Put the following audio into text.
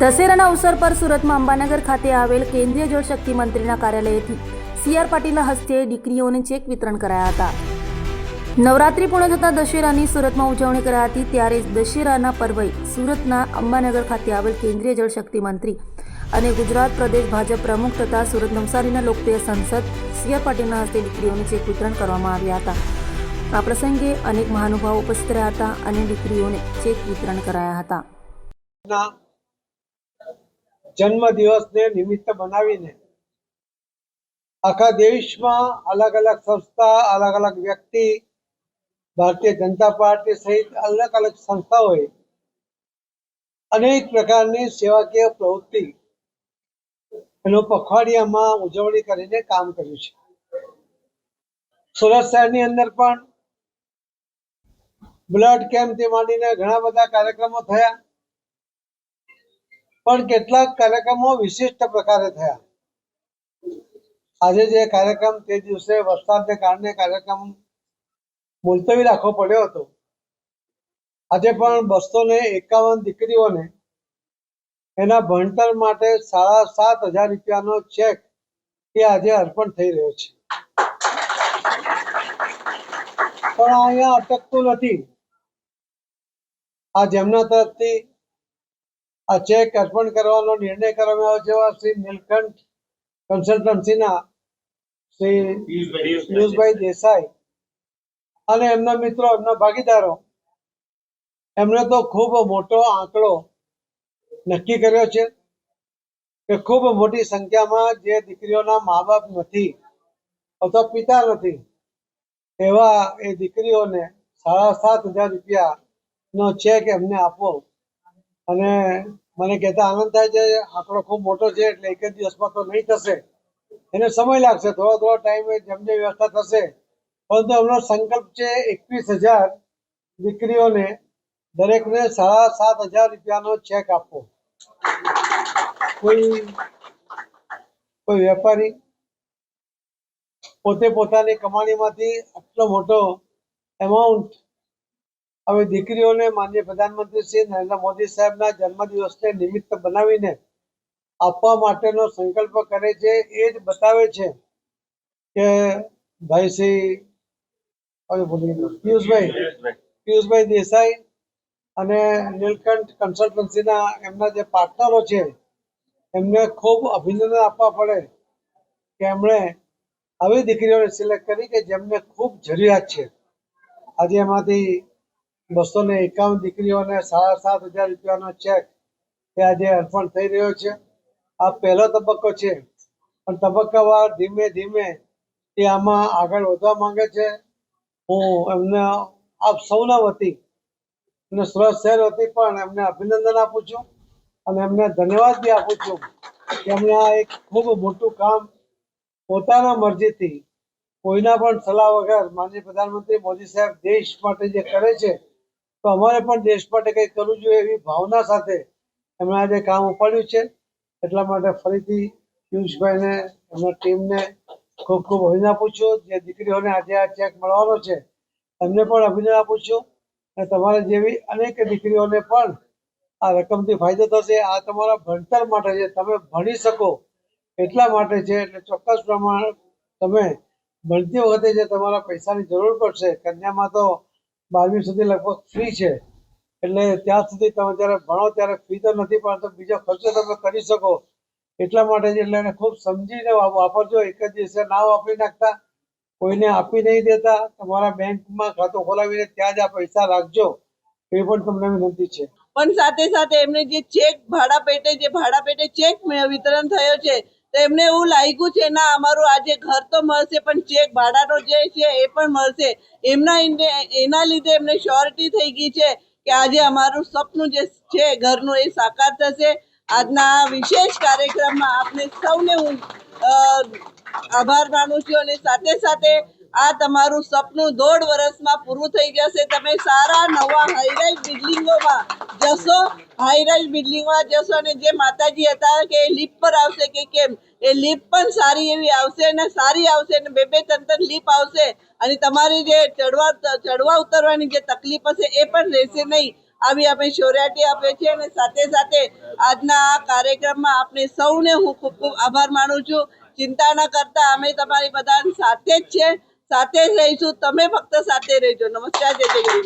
દશેરાના અવસર પર સુરતમાં અંબાનગર ખાતે આવેલ કેન્દ્રીય જળશક્તિ મંત્રીના કાર્યાલયથી સીઆર પાટીલના હસ્તે દીકરીઓને ચેક વિતરણ કરાયા હતા. નવરાત્રી પૂર્ણ થતાં દશેરાની સુરતમાં ઉજવણી કરાઈ હતી ત્યારે દશેરાના પર્વે સુરતના અંબાનગર ખાતે આવેલ કેન્દ્રીય જળશક્તિ મંત્રી અને ગુજરાત પ્રદેશ ભાજપ પ્રમુખ તથા સુરત નવસારીના લોકપ્રિય સંસદ સીઆર પાટીલના હસ્તે દીકરીઓને ચેક વિતરણ કરવામાં આવ્યા હતા. આ પ્રસંગે અનેક મહાનુભાવો ઉપસ્થિત રહ્યા હતા અને દીકરીઓને ચેક વિતરણ કરાયા હતા. જન્મ દિવસને નિમિત્ત બનાવીને આખા દેશમાં અલગ અલગ સંસ્થા, અલગ અલગ વ્યક્તિ, ભારતીય જનતા પાર્ટી સહિત અલગ અલગ સંસ્થાઓએ અનેક પ્રકારની સેવાકીય પ્રવૃત્તિ એનો પખવાડિયામાં ઉજવણી કરીને કામ કર્યું છે. સુરત શહેરની અંદર પણ બ્લડ કેમ્પથી માંડીને ઘણા બધા કાર્યક્રમો થયા. પણ કેટલાક કાર્યક્રમો વિશિષ્ટ પ્રકારે થયા. આજે જે કાર્યક્રમ તે દિવસે વરસાદને કારણે કાર્યક્રમ મુલતવી રાખવો પડ્યો હતો. આજે પણ બસો ને એકાવન દીકરીઓને એના ભણતર માટે સાડા સાત હજાર રૂપિયાનો ચેક એ આજે અર્પણ થઈ રહ્યો છે. પણ અહીંયા અટકતું નથી. આ જેમના તરફથી આ ચેક અર્પણ કરવાનો નિર્ણય કરવામાં આવ્યો છે શ્રી નીલકંઠ કન્સલ્ટન્સીના શ્રી પિયુષભાઈ દેસાઈ અને એમના મિત્રો, એમના ભાગીદારો. એમણે તો ખૂબ મોટો આંકડો નક્કી કર્યો છે કે ખૂબ મોટી સંખ્યામાં જે દીકરીઓના મા બાપ નથી અથવા પિતા નથી, એવા એ દીકરીઓને સાડા સાત હજાર રૂપિયા નો ચેક એમને આપવો અને મને કહેતા આનંદ થાય છે, આંકડો ખૂબ મોટો છે, એટલે એક જ દિવસમાં તો નહીં થશે. એને સમય લાગશે, થોડો થોડો ટાઈમ જેમ જેમ વ્યવસ્થા થશે. પરંતુ એમનો સંકલ્પ છે એકવીસ હજાર દીકરીઓને દરેકને સાડા સાત હજાર રૂપિયાનો ચેક આપવો. કોઈ કોઈ વેપારી પોતે પોતાની કમાણીમાંથી આટલો મોટો એમાઉન્ટ હવે દીકરીઓને માનનીય પ્રધાનમંત્રી શ્રી નરેન્દ્ર મોદી સાહેબના જન્મદિવસને નિમિત્ત બનાવીને આપવા માટેનો સંકલ્પ કરે છે, એ જ બતાવે છે કે ભાઈ શ્રી. પિયુષભાઈ પિયુષભાઈ દેસાઈ અને નીલકંઠ કન્સલ્ટન્સીના એમના જે પાર્ટનરો છે, એમને ખૂબ અભિનંદન આપવા પડે કે એમણે આવી દીકરીઓને સિલેક્ટ કરી કે જેમને ખૂબ જરૂરિયાત છે આજે એમાંથી બસો ને એકાવન દીકરીઓને સાડા સાત હજાર રૂપિયાનો ચેક એ આજે અર્પણ થઈ રહ્યો છે. આ પહેલો તબક્કો છે. પણ તબક્કાવાર ધીમે ધીમે એ આમાં આગળ વધવા માંગે છે. હું એમને, આપ સૌના વતી અને સુરત શહેર વતી પણ એમને અભિનંદન આપું છું અને એમને ધન્યવાદ બી આપું છું કે એમણે આ એક ખૂબ મોટું કામ પોતાના મરજીથી કોઈના પણ સલાહ વગર માનનીય પ્રધાનમંત્રી મોદી સાહેબ દેશ માટે જે કરે છે તો અમારે પણ દેશ માટે કંઈક કરવું જોઈએ એવી ભાવના સાથે એમણે આજે કામ ઉપાડ્યું છે. એટલા માટે ફરીથી પિયુષભાઈને, એમના ટીમને ખૂબ ખૂબ અભિનંદન આપું છું. જે દીકરીઓને આજે આ ચેક મળવાનો છે, એમને પણ અભિનંદન આપું છું. અને તમારે જેવી અનેક દીકરીઓને પણ આ રકમથી ફાયદો થશે. આ તમારા ભણતર માટે છે. તમે ભણી શકો એટલા માટે છે. એટલે ચોક્કસ પ્રમાણે તમે ભણતી વખતે જે તમારા પૈસાની જરૂર પડશે, કન્યામાં તો બારમી સુધી લગભગ ફ્રી છે. એટલે ત્યાં સુધી તમે જ્યારે ભણો ત્યારે ફી તો નથી પરંતુ બીજો ખર્ચો તમે કરી શકો. એટલા માટે એટલે એને ખૂબ સમજીને વાપરજો. એક જ દિવસે ના વાપરી નાખતા, કોઈને આપી નહીં દેતા. તમારા બેંકમાં ખાતું ખોલાવીને ત્યાં જ આ પૈસા રાખજો. એ પણ તમને વિનંતી છે. પણ સાથે સાથે એમને જે ચેક ભાડા પેટે, જે ભાડા પેટે ચેક વિતરણ થયો છે તો એમને એવું લાગ્યું છે, ના, અમારું આજે ઘર તો મળશે, પણ ચેક ભાડાનો જે છે એ પણ મળશે. એમના એના લીધે એમને શ્યોરિટી થઈ ગઈ છે કે આજે અમારું સપનું જે છે ઘરનું એ સાકાર થશે. આજના વિશેષ કાર્યક્રમમાં આપને સૌને હું આભાર માનું છું અને સાથે સાથે આ તમારું સપનું દોઢ વર્ષમાં પૂરું થઈ જશે. તમે સારા નવા હાઈરાઈઝ બિલ્ડિંગોમાં જશો. હાઈરાઈઝ બિલ્ડિંગમાં જશો અને જે માતાજી હતા કે એ લીપ પર આવશે કે કેમ? એ લીપ પણ સારી એવી આવશે અને સારી આવશે અને બે બે ત્રણ ત્રણ લીપ આવશે. અને તમારી જે ચડવા ચડવા ઉતરવાની જે તકલીફ હશે એ પણ રહેશે નહીં. આવી આપણે શોર્યાટી આપે છે અને સાથે સાથે આજના આ કાર્યક્રમમાં આપણે સૌને હું ખૂબ ખૂબ આભાર માનું છું. ચિંતા ન કરતા, અમે તમારી બધા સાથે જ છે. સાથે જ રહીશું. તમે ફક્ત સાથે રહેજો. નમસ્કાર જય જય